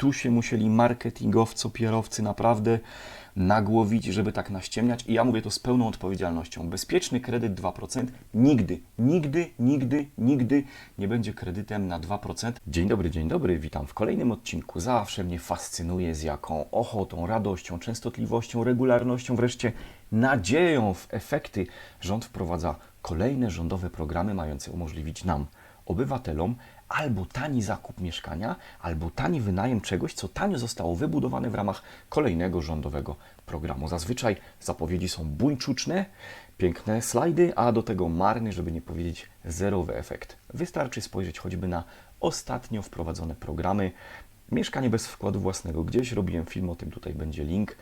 Tu się musieli marketingowcy, pierowcy naprawdę nagłowić, żeby tak naściemniać. I ja mówię to z pełną odpowiedzialnością. Bezpieczny kredyt 2% nigdy, nigdy, nigdy, nigdy nie będzie kredytem na 2%. Dzień dobry, dzień dobry, witam w kolejnym odcinku. Zawsze mnie fascynuje z jaką ochotą, radością, częstotliwością, regularnością, wreszcie nadzieją w efekty rząd wprowadza kolejne rządowe programy mające umożliwić nam, obywatelom, albo tani zakup mieszkania, albo tani wynajem czegoś, co tanio zostało wybudowane w ramach kolejnego rządowego programu. Zazwyczaj zapowiedzi są buńczuczne, piękne slajdy, a do tego marny, żeby nie powiedzieć zerowy efekt. Wystarczy spojrzeć choćby na ostatnio wprowadzone programy. Mieszkanie bez wkładu własnego. Gdzieś robiłem film o tym, tutaj będzie link.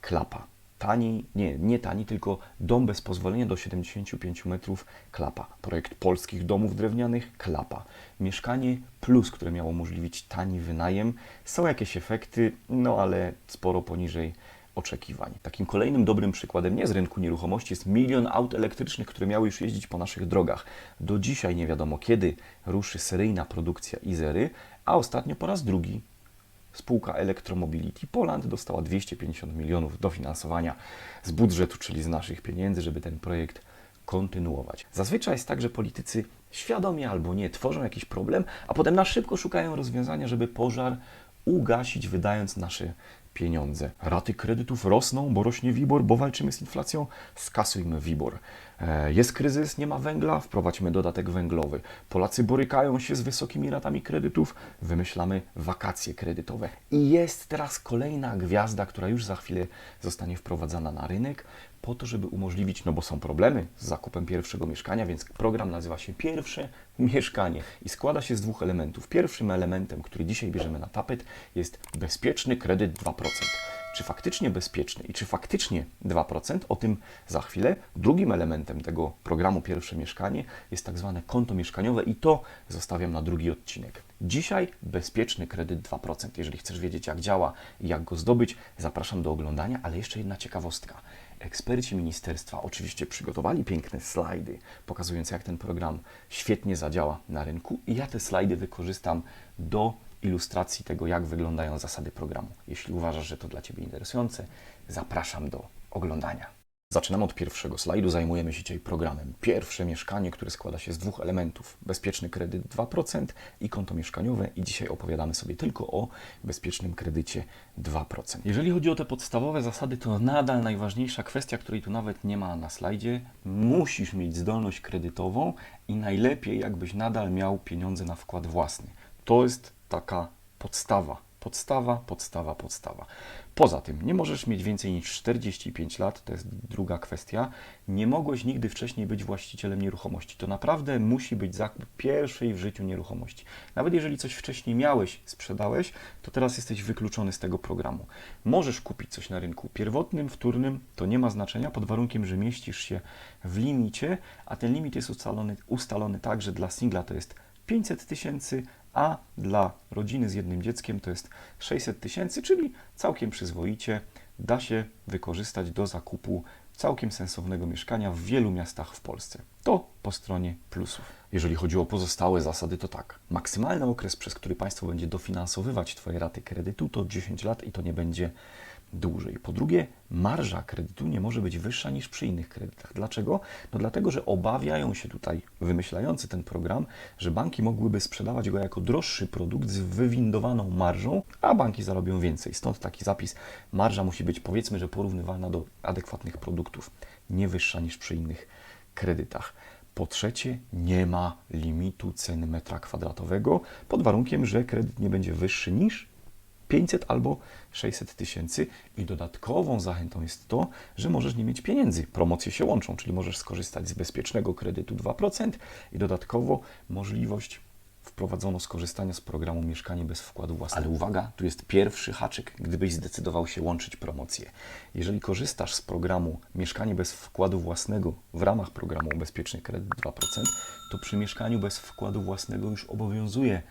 Klapa tani, nie, nie tani, tylko dom bez pozwolenia do 75 metrów, klapa. Projekt polskich domów drewnianych, klapa. Mieszkanie plus, które miało umożliwić tani wynajem. Są jakieś efekty, no ale sporo poniżej oczekiwań. Takim kolejnym dobrym przykładem nie z rynku nieruchomości jest milion aut elektrycznych, które miały już jeździć po naszych drogach. Do dzisiaj nie wiadomo kiedy ruszy seryjna produkcja Izery, a ostatnio po raz drugi spółka Electromobility Poland dostała 250 milionów dofinansowania z budżetu, czyli z naszych pieniędzy, żeby ten projekt kontynuować. Zazwyczaj jest tak, że politycy świadomie albo nie tworzą jakiś problem, a potem na szybko szukają rozwiązania, żeby pożar ugasić, wydając nasze pieniądze. Raty kredytów rosną, bo rośnie WIBOR, bo walczymy z inflacją, skasujmy WIBOR. E, Jest kryzys, nie ma węgla, wprowadźmy dodatek węglowy. Polacy borykają się z wysokimi ratami kredytów, wymyślamy wakacje kredytowe. I jest teraz kolejna gwiazda, która już za chwilę zostanie wprowadzana na rynek, po to, żeby umożliwić, no bo są problemy z zakupem pierwszego mieszkania, więc program nazywa się Pierwsze Mieszkanie i składa się z dwóch elementów. Pierwszym elementem, który dzisiaj bierzemy na tapet, jest bezpieczny kredyt 2%. Czy faktycznie bezpieczny i czy faktycznie 2%? O tym za chwilę. Drugim elementem tego programu Pierwsze Mieszkanie jest tak zwane konto mieszkaniowe i to zostawiam na drugi odcinek. Dzisiaj bezpieczny kredyt 2%. Jeżeli chcesz wiedzieć, jak działa i jak go zdobyć, zapraszam do oglądania, ale jeszcze jedna ciekawostka. Eksperci ministerstwa oczywiście przygotowali piękne slajdy pokazujące, jak ten program świetnie zadziała na rynku, i ja te slajdy wykorzystam do ilustracji tego, jak wyglądają zasady programu. Jeśli uważasz, że to dla Ciebie interesujące, zapraszam do oglądania. Zaczynamy od pierwszego slajdu. Zajmujemy się dzisiaj programem. Pierwsze mieszkanie, które składa się z dwóch elementów: bezpieczny kredyt 2% i konto mieszkaniowe. I dzisiaj opowiadamy sobie tylko o bezpiecznym kredycie 2%. Jeżeli chodzi o te podstawowe zasady, to nadal najważniejsza kwestia, której tu nawet nie ma na slajdzie, musisz mieć zdolność kredytową i najlepiej, jakbyś nadal miał pieniądze na wkład własny. To jest taka podstawa. Podstawa, podstawa, podstawa. Poza tym, nie możesz mieć więcej niż 45 lat, to jest druga kwestia. Nie mogłeś nigdy wcześniej być właścicielem nieruchomości. To naprawdę musi być zakup pierwszej w życiu nieruchomości. Nawet jeżeli coś wcześniej miałeś, sprzedałeś, to teraz jesteś wykluczony z tego programu. Możesz kupić coś na rynku pierwotnym, wtórnym, to nie ma znaczenia, pod warunkiem, że mieścisz się w limicie, a ten limit jest ustalony, ustalony tak, że dla singla to jest 500 tysięcy, a dla rodziny z jednym dzieckiem to jest 600 tysięcy, czyli całkiem przyzwoicie da się wykorzystać do zakupu całkiem sensownego mieszkania w wielu miastach w Polsce. To po stronie plusów. Jeżeli chodzi o pozostałe zasady, to tak. Maksymalny okres, przez który państwo będzie dofinansowywać Twoje raty kredytu, to 10 lat i to nie będzie dłużej. Po drugie, marża kredytu nie może być wyższa niż przy innych kredytach. Dlaczego? No dlatego, że obawiają się tutaj wymyślający ten program, że banki mogłyby sprzedawać go jako droższy produkt z wywindowaną marżą, a banki zarobią więcej. Stąd taki zapis. Marża musi być powiedzmy, że porównywalna do adekwatnych produktów, nie wyższa niż przy innych kredytach. Po trzecie, nie ma limitu ceny metra kwadratowego, pod warunkiem, że kredyt nie będzie wyższy niż 500 albo 600 tysięcy i dodatkową zachętą jest to, że możesz nie mieć pieniędzy. Promocje się łączą, czyli możesz skorzystać z bezpiecznego kredytu 2% i dodatkowo możliwość wprowadzono skorzystania z programu Mieszkanie bez wkładu własnego. Ale uwaga, tu jest pierwszy haczyk, gdybyś zdecydował się łączyć promocje. Jeżeli korzystasz z programu Mieszkanie bez wkładu własnego w ramach programu Bezpieczny Kredyt 2%, to przy mieszkaniu bez wkładu własnego już obowiązuje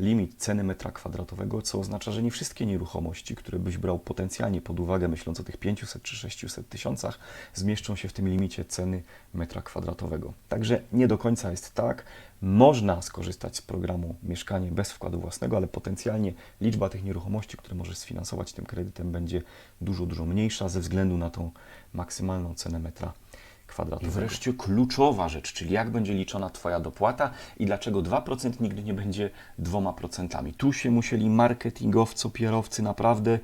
limit ceny metra kwadratowego, co oznacza, że nie wszystkie nieruchomości, które byś brał potencjalnie pod uwagę, myśląc o tych 500 czy 600 tysiącach, zmieszczą się w tym limicie ceny metra kwadratowego. Także nie do końca jest tak. Można skorzystać z programu Mieszkanie bez wkładu własnego, ale potencjalnie liczba tych nieruchomości, które możesz sfinansować tym kredytem, będzie dużo, dużo mniejsza ze względu na tą maksymalną cenę metra kwadratowego. I wreszcie kluczowa rzecz, czyli jak będzie liczona Twoja dopłata i dlaczego 2% nigdy nie będzie 2%. Tu się musieli marketingowcy, pierowcy naprawdę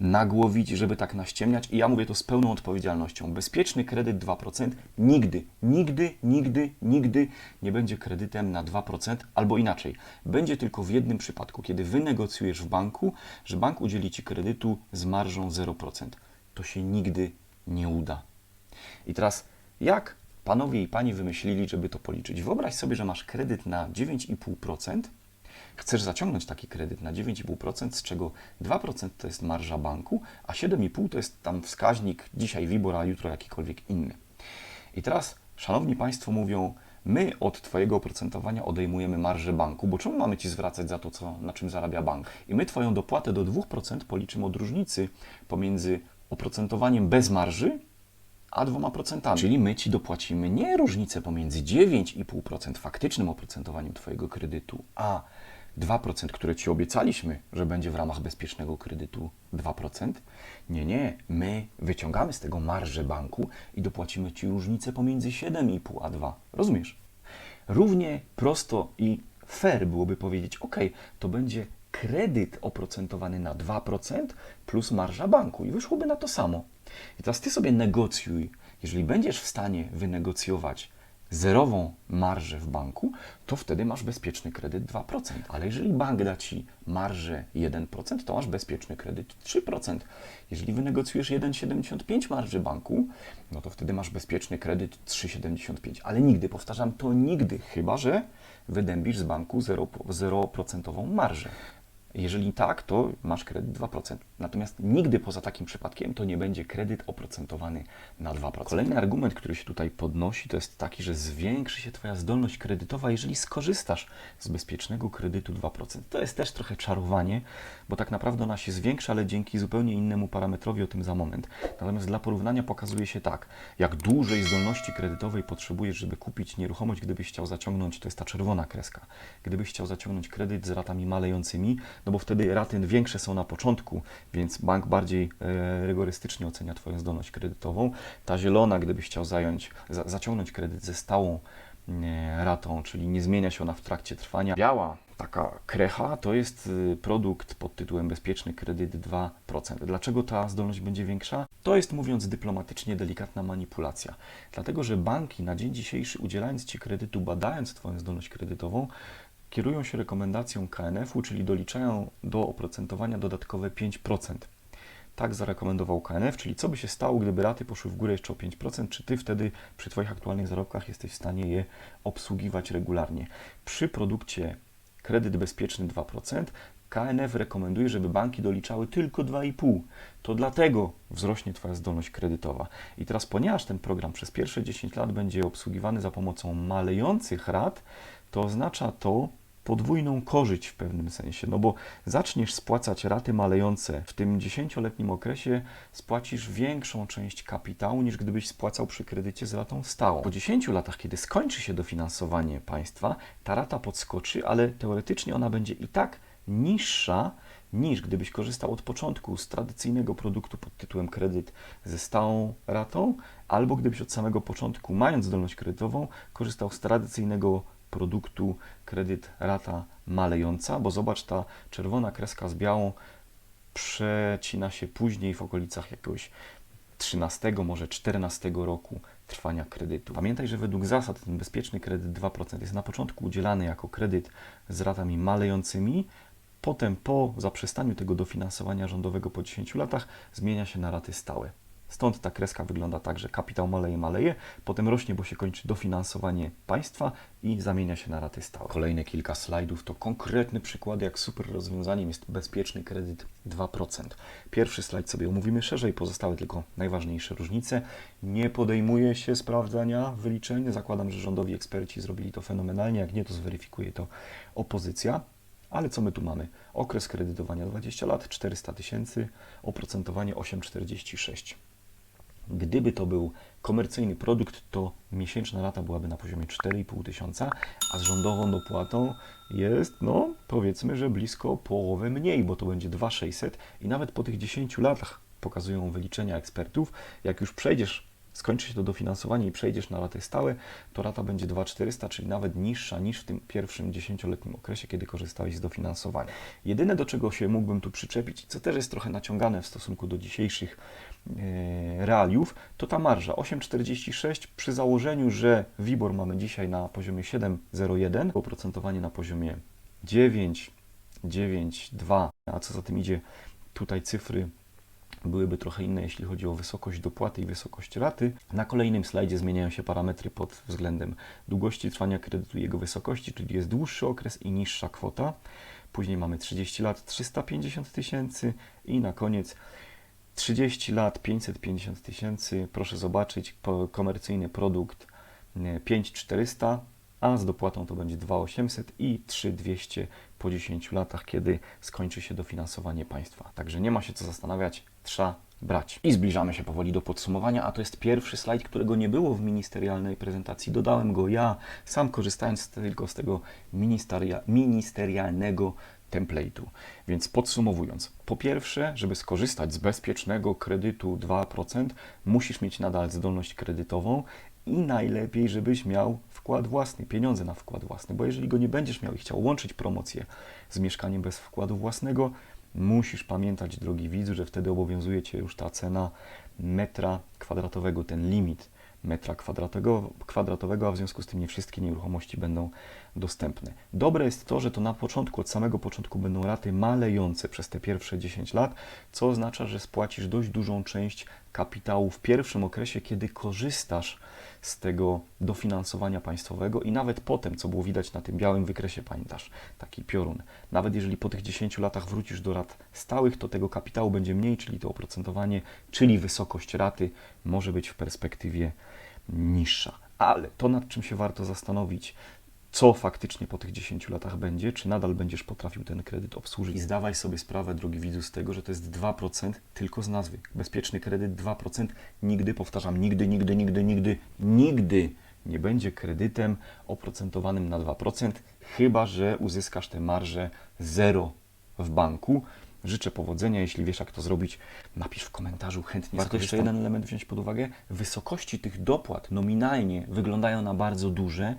nagłowić, żeby tak naściemniać i ja mówię to z pełną odpowiedzialnością. Bezpieczny kredyt 2% nigdy, nigdy, nigdy, nigdy nie będzie kredytem na 2% albo inaczej. Będzie tylko w jednym przypadku, kiedy wynegocjujesz w banku, że bank udzieli Ci kredytu z marżą 0%. To się nigdy nie uda. I teraz jak panowie i pani wymyślili, żeby to policzyć? Wyobraź sobie, że masz kredyt na 9,5%, chcesz zaciągnąć taki kredyt na 9,5%, z czego 2% to jest marża banku, a 7,5% to jest tam wskaźnik dzisiaj WIBOR, a jutro jakikolwiek inny. I teraz, szanowni państwo mówią, my od Twojego oprocentowania odejmujemy marżę banku, bo czemu mamy Ci zwracać za to, co, na czym zarabia bank? I my Twoją dopłatę do 2% policzymy od różnicy pomiędzy oprocentowaniem bez marży, a 2%. Czyli my Ci dopłacimy nie różnicę pomiędzy 9,5% faktycznym oprocentowaniem Twojego kredytu, a 2%, które Ci obiecaliśmy, że będzie w ramach bezpiecznego kredytu 2%. Nie, nie. My wyciągamy z tego marżę banku i dopłacimy Ci różnicę pomiędzy 7,5 a 2. Rozumiesz? Równie prosto i fair byłoby powiedzieć, ok, to będzie kredyt oprocentowany na 2% plus marża banku i wyszłoby na to samo. I teraz ty sobie negocjuj, jeżeli będziesz w stanie wynegocjować zerową marżę w banku, to wtedy masz bezpieczny kredyt 2%. Ale jeżeli bank da ci marżę 1%, to masz bezpieczny kredyt 3%. Jeżeli wynegocjujesz 1,75 marży banku, no to wtedy masz bezpieczny kredyt 3,75. Ale nigdy, powtarzam, to nigdy, chyba że wydębisz z banku 0%, marżę. Jeżeli tak, to masz kredyt 2%. Natomiast nigdy poza takim przypadkiem to nie będzie kredyt oprocentowany na 2%. Kolejny argument, który się tutaj podnosi, to jest taki, że zwiększy się Twoja zdolność kredytowa, jeżeli skorzystasz z bezpiecznego kredytu 2%. To jest też trochę czarowanie, bo tak naprawdę ona się zwiększa, ale dzięki zupełnie innemu parametrowi, o tym za moment. Natomiast dla porównania pokazuje się tak, jak dużej zdolności kredytowej potrzebujesz, żeby kupić nieruchomość, gdybyś chciał zaciągnąć, to jest ta czerwona kreska, gdybyś chciał zaciągnąć kredyt z ratami malejącymi, no bo wtedy raty większe są na początku, więc bank bardziej e, rygorystycznie ocenia Twoją zdolność kredytową. Ta zielona, gdybyś chciał zająć, za, zaciągnąć kredyt ze stałą e, ratą, czyli nie zmienia się ona w trakcie trwania. Biała, taka krecha, to jest y, produkt pod tytułem Bezpieczny Kredyt 2%. Dlaczego ta zdolność będzie większa? To jest, mówiąc dyplomatycznie, delikatna manipulacja. Dlatego, że banki na dzień dzisiejszy, udzielając Ci kredytu, badając Twoją zdolność kredytową, kierują się rekomendacją KNF-u, czyli doliczają do oprocentowania dodatkowe 5%. Tak zarekomendował KNF, czyli co by się stało, gdyby raty poszły w górę jeszcze o 5%, czy Ty wtedy przy Twoich aktualnych zarobkach jesteś w stanie je obsługiwać regularnie. Przy produkcie kredyt bezpieczny 2%, KNF rekomenduje, żeby banki doliczały tylko 2,5. To dlatego wzrośnie Twoja zdolność kredytowa. I teraz, ponieważ ten program przez pierwsze 10 lat będzie obsługiwany za pomocą malejących rat, to oznacza to, podwójną korzyść w pewnym sensie, no bo zaczniesz spłacać raty malejące w tym dziesięcioletnim okresie, spłacisz większą część kapitału niż gdybyś spłacał przy kredycie z ratą stałą. Po 10 latach, kiedy skończy się dofinansowanie państwa, ta rata podskoczy, ale teoretycznie ona będzie i tak niższa niż gdybyś korzystał od początku z tradycyjnego produktu pod tytułem kredyt ze stałą ratą, albo gdybyś od samego początku, mając zdolność kredytową, korzystał z tradycyjnego produktu kredyt rata malejąca, bo zobacz, ta czerwona kreska z białą przecina się później w okolicach jakiegoś 13, może 14 roku trwania kredytu. Pamiętaj, że według zasad ten bezpieczny kredyt 2% jest na początku udzielany jako kredyt z ratami malejącymi, potem po zaprzestaniu tego dofinansowania rządowego po 10 latach zmienia się na raty stałe. Stąd ta kreska wygląda tak, że kapitał maleje, maleje, potem rośnie, bo się kończy dofinansowanie państwa i zamienia się na raty stałe. Kolejne kilka slajdów to konkretny przykład, jak super rozwiązaniem jest bezpieczny kredyt 2%. Pierwszy slajd sobie omówimy szerzej, pozostałe tylko najważniejsze różnice. Nie podejmuje się sprawdzania wyliczeń. Zakładam, że rządowi eksperci zrobili to fenomenalnie. Jak nie, to zweryfikuje to opozycja Ale co my tu mamy? Okres kredytowania 20 lat, 400 tysięcy, oprocentowanie 8,46. Gdyby to był komercyjny produkt, to miesięczna rata byłaby na poziomie 4,5 tysiąca, a z rządową dopłatą jest, no powiedzmy, że blisko połowę mniej, bo to będzie 2,600 i nawet po tych 10 latach pokazują wyliczenia ekspertów, jak już przejdziesz, skończy się to dofinansowanie i przejdziesz na raty stałe, to rata będzie 2,400, czyli nawet niższa niż w tym pierwszym 10-letnim okresie, kiedy korzystałeś z dofinansowania. Jedyne, do czego się mógłbym tu przyczepić, co też jest trochę naciągane w stosunku do dzisiejszych e, realiów, to ta marża 8,46 przy założeniu, że WIBOR mamy dzisiaj na poziomie 7,01, oprocentowanie na poziomie 9, 9,2, a co za tym idzie, tutaj cyfry byłyby trochę inne, jeśli chodzi o wysokość dopłaty i wysokość raty. Na kolejnym slajdzie zmieniają się parametry pod względem długości trwania kredytu i jego wysokości, czyli jest dłuższy okres i niższa kwota. Później mamy 30 lat 350 tysięcy i na koniec 30 lat 550 tysięcy. Proszę zobaczyć, komercyjny produkt e, 5400, a z dopłatą to będzie 2800 i 3200 po 10 latach, kiedy skończy się dofinansowanie państwa. Także nie ma się co zastanawiać, trzeba brać. I zbliżamy się powoli do podsumowania, a to jest pierwszy slajd, którego nie było w ministerialnej prezentacji. Dodałem go ja, sam korzystając tylko z tego ministeria, ministerialnego template'u. Więc podsumowując, po pierwsze, żeby skorzystać z bezpiecznego kredytu 2%, musisz mieć nadal zdolność kredytową i najlepiej, żebyś miał wkład własny, pieniądze na wkład własny, bo jeżeli go nie będziesz miał i chciał łączyć promocję z mieszkaniem bez wkładu własnego, musisz pamiętać, drogi widzu, że wtedy obowiązuje Cię już ta cena metra kwadratowego, ten limit metra kwadratowego, kwadratowego, a w związku z tym nie wszystkie nieruchomości będą dostępne. Dobre jest to, że to na początku, od samego początku będą raty malejące przez te pierwsze 10 lat, co oznacza, że spłacisz dość dużą część kapitału w pierwszym okresie, kiedy korzystasz z tego dofinansowania państwowego i nawet potem, co było widać na tym białym wykresie, pamiętasz, taki piorun. Nawet jeżeli po tych 10 latach wrócisz do rat stałych, to tego kapitału będzie mniej, czyli to oprocentowanie, czyli wysokość raty może być w perspektywie niższa. Ale to, nad czym się warto zastanowić, co faktycznie po tych 10 latach będzie, czy nadal będziesz potrafił ten kredyt obsłużyć. I zdawaj sobie sprawę, drogi widzu, z tego, że to jest 2% tylko z nazwy. Bezpieczny kredyt 2%. Nigdy, powtarzam, nigdy, nigdy, nigdy, nigdy, nigdy nie będzie kredytem oprocentowanym na 2%, chyba że uzyskasz tę marżę zero w banku. Życzę powodzenia, jeśli wiesz jak to zrobić, napisz w komentarzu, chętnie Warto jeszcze jeden element wziąć pod uwagę. Wysokości tych dopłat nominalnie wyglądają na bardzo duże,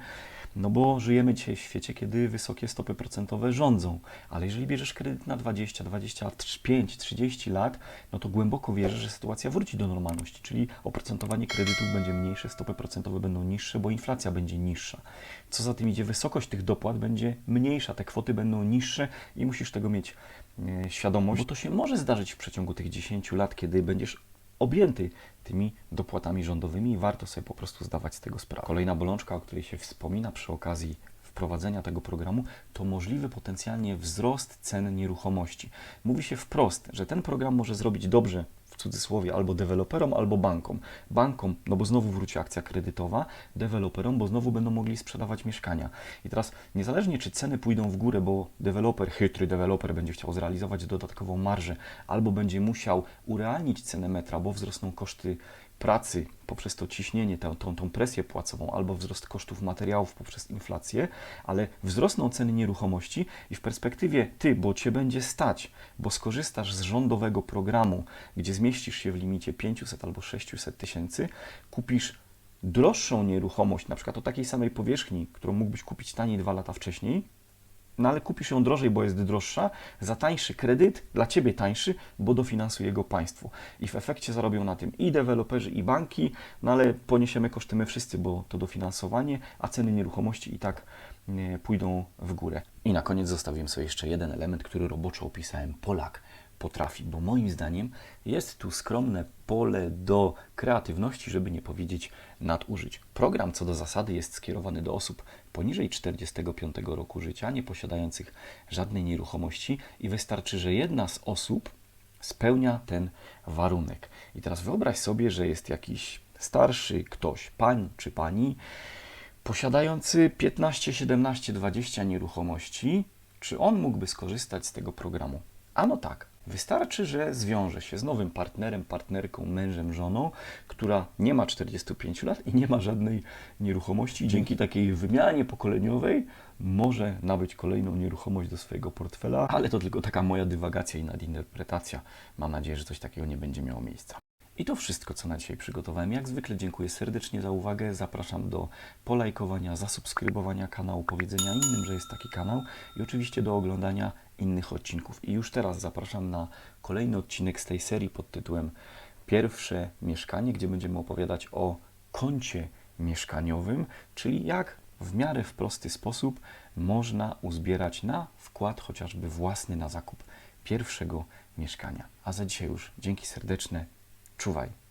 no bo żyjemy dzisiaj w świecie, kiedy wysokie stopy procentowe rządzą. Ale jeżeli bierzesz kredyt na 20, 25, 30 lat, no to głęboko wierzę, że sytuacja wróci do normalności, czyli oprocentowanie kredytów będzie mniejsze, stopy procentowe będą niższe, bo inflacja będzie niższa. Co za tym idzie, wysokość tych dopłat będzie mniejsza, te kwoty będą niższe i musisz tego mieć e, świadomość, bo to się może zdarzyć w przeciągu tych 10 lat, kiedy będziesz objęty tymi dopłatami rządowymi i warto sobie po prostu zdawać z tego sprawę. Kolejna bolączka, o której się wspomina przy okazji wprowadzenia tego programu, to możliwy potencjalnie wzrost cen nieruchomości. Mówi się wprost, że ten program może zrobić dobrze w cudzysłowie albo deweloperom, albo bankom. Bankom, no bo znowu wróci akcja kredytowa, deweloperom, bo znowu będą mogli sprzedawać mieszkania. I teraz niezależnie czy ceny pójdą w górę, bo deweloper, chytry deweloper będzie chciał zrealizować dodatkową marżę, albo będzie musiał urealnić cenę metra, bo wzrosną koszty pracy poprzez to ciśnienie, tę, tą, tą presję płacową, albo wzrost kosztów materiałów poprzez inflację, ale wzrosną ceny nieruchomości i w perspektywie ty, bo cię będzie stać, bo skorzystasz z rządowego programu, gdzie zmieścisz się w limicie 500 albo 600 tysięcy, kupisz droższą nieruchomość, na przykład o takiej samej powierzchni, którą mógłbyś kupić taniej dwa lata wcześniej, no ale kupisz ją drożej, bo jest droższa, za tańszy kredyt, dla Ciebie tańszy, bo dofinansuje go państwo. I w efekcie zarobią na tym i deweloperzy, i banki, no ale poniesiemy koszty my wszyscy, bo to dofinansowanie, a ceny nieruchomości i tak nie, pójdą w górę. I na koniec zostawiłem sobie jeszcze jeden element, który roboczo opisałem. Polak potrafi, bo moim zdaniem jest tu skromne pole do kreatywności, żeby nie powiedzieć nadużyć. Program co do zasady jest skierowany do osób poniżej 45 roku życia, nie posiadających żadnej nieruchomości i wystarczy, że jedna z osób spełnia ten warunek. I teraz wyobraź sobie, że jest jakiś starszy ktoś, pan czy pani, posiadający 15, 17, 20 nieruchomości, Czy on mógłby skorzystać z tego programu? Ano tak. Wystarczy, że zwiąże się z nowym partnerem, partnerką, mężem, żoną, która nie ma 45 lat i nie ma żadnej nieruchomości. Dzięki takiej wymianie pokoleniowej może nabyć kolejną nieruchomość do swojego portfela, ale to tylko taka moja dywagacja i nadinterpretacja. Mam nadzieję, że coś takiego nie będzie miało miejsca. I to wszystko, co na dzisiaj przygotowałem. Jak zwykle dziękuję serdecznie za uwagę. Zapraszam do polajkowania, zasubskrybowania kanału, powiedzenia innym, że jest taki kanał i oczywiście do oglądania innych odcinków. I już teraz zapraszam na kolejny odcinek z tej serii pod tytułem Pierwsze mieszkanie, gdzie będziemy opowiadać o koncie mieszkaniowym, czyli jak w miarę w prosty sposób można uzbierać na wkład chociażby własny na zakup pierwszego mieszkania. A za dzisiaj już dzięki serdeczne. Czuwaj.